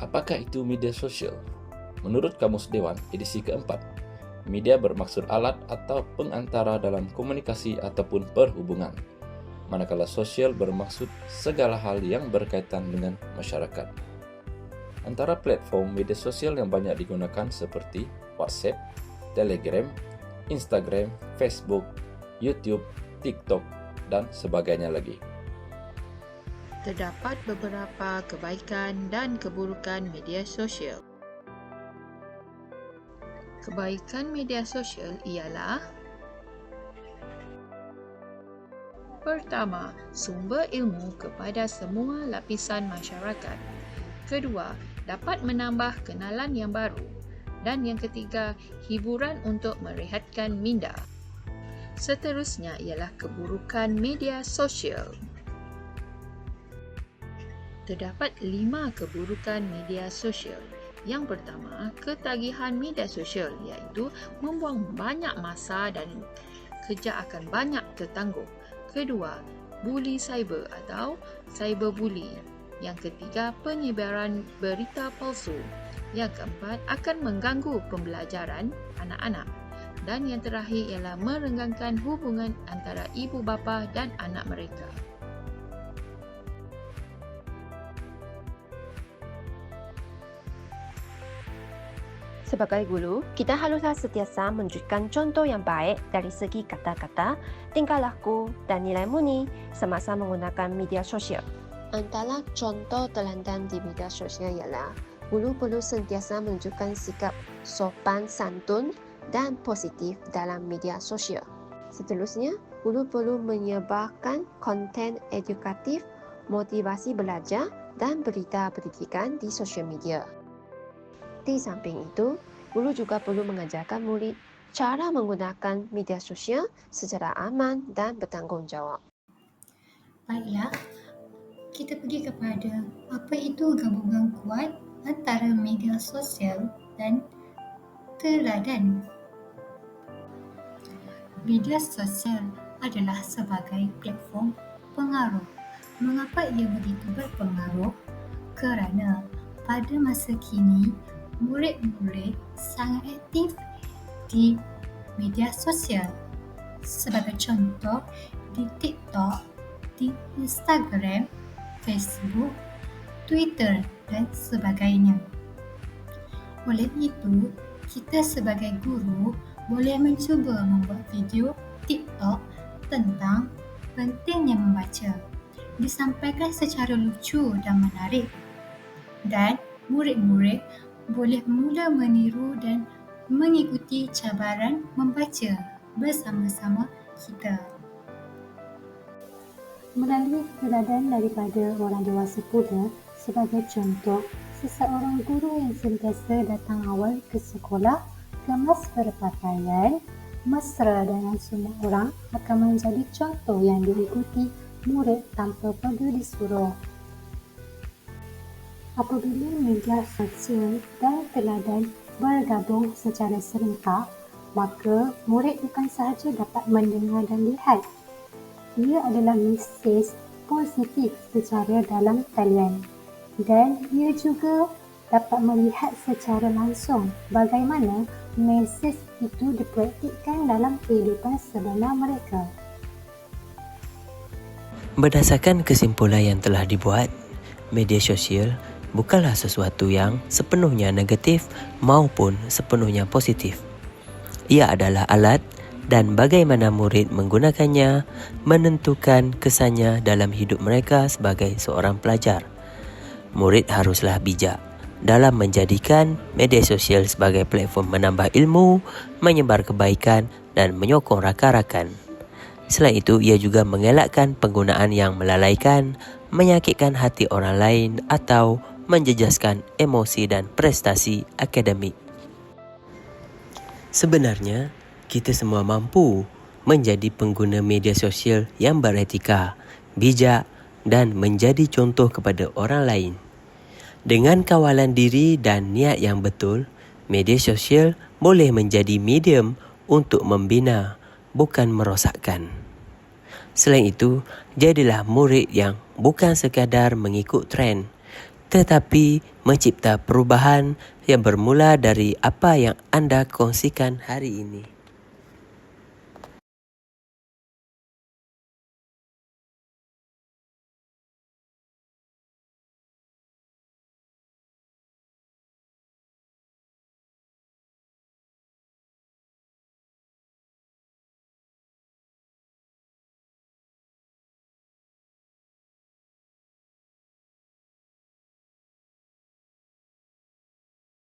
Apakah itu media sosial? Menurut Kamus Dewan, edisi keempat, media bermaksud alat atau pengantara dalam komunikasi ataupun perhubungan. Manakala sosial bermaksud segala hal yang berkaitan dengan masyarakat. Antara platform media sosial yang banyak digunakan seperti WhatsApp, Telegram, Instagram, Facebook, YouTube, TikTok, dan sebagainya lagi terdapat beberapa kebaikan dan keburukan media sosial. Kebaikan media sosial ialah Pertama, sumber ilmu kepada semua lapisan masyarakat. Kedua, dapat menambah kenalan yang baru. Dan yang ketiga, hiburan untuk merehatkan minda. Seterusnya ialah keburukan media sosial terdapat lima keburukan media sosial. Yang pertama, ketagihan media sosial iaitu membuang banyak masa dan kerja akan banyak tertangguh. Kedua, buli cyber atau cyberbully. Yang ketiga, penyebaran berita palsu. Yang keempat, akan mengganggu pembelajaran anak-anak. Dan yang terakhir ialah merenggangkan hubungan antara ibu bapa dan anak mereka. Sebagai guru, kita haruslah sentiasa menunjukkan contoh yang baik dari segi kata-kata, tingkah laku dan nilai murni semasa menggunakan media sosial. Antara contoh teladan di media sosial ialah guru perlu sentiasa menunjukkan sikap sopan santun dan positif dalam media sosial. Seterusnya, guru perlu menyebarkan konten edukatif, motivasi belajar dan berita pendidikan di sosial media. Di samping itu, guru juga perlu mengajarkan murid cara menggunakan media sosial secara aman dan bertanggungjawab. Baiklah, kita pergi kepada apa itu gabungan kuat antara media sosial dan teladan. Media sosial adalah sebagai platform pengaruh. Mengapa ia begitu berpengaruh? Kerana pada masa kini, murid-murid sangat aktif di media sosial. Sebagai contoh, di TikTok, di Instagram, Facebook, Twitter dan sebagainya. Oleh itu, kita sebagai guru boleh mencuba membuat video TikTok tentang pentingnya membaca. Disampaikan secara lucu dan menarik. Dan murid-murid boleh mula meniru dan mengikuti cabaran membaca bersama-sama kita. Melalui teladan daripada orang dewasa pula, sebagai contoh, seseorang guru yang sentiasa datang awal ke sekolah, kemas berpakaian, mesra dengan semua orang akan menjadi contoh yang diikuti murid tanpa perlu disuruh. Apabila media sosial dan teladan bergabung secara serentak, maka murid bukan sahaja dapat mendengar dan lihat. Ia adalah mesej positif secara dalam talian dan ia juga dapat melihat secara langsung bagaimana mesej itu dipraktikkan dalam kehidupan sebenar mereka. Berdasarkan kesimpulan yang telah dibuat, media sosial bukanlah sesuatu yang sepenuhnya negatif maupun sepenuhnya positif. Ia adalah alat dan bagaimana murid menggunakannya menentukan kesannya dalam hidup mereka sebagai seorang pelajar. Murid haruslah bijak dalam menjadikan media sosial sebagai platform menambah ilmu, menyebar kebaikan dan menyokong rakan-rakan. Selain itu, ia juga mengelakkan penggunaan yang melalaikan, menyakitkan hati orang lain atau menjejaskan emosi dan prestasi akademik. Sebenarnya, kita semua mampu menjadi pengguna media sosial yang beretika, bijak dan menjadi contoh kepada orang lain. Dengan kawalan diri dan niat yang betul, media sosial boleh menjadi medium untuk membina, bukan merosakkan. Selain itu, jadilah murid yang bukan sekadar mengikut trend, tetapi mencipta perubahan yang bermula dari apa yang anda kongsikan hari ini.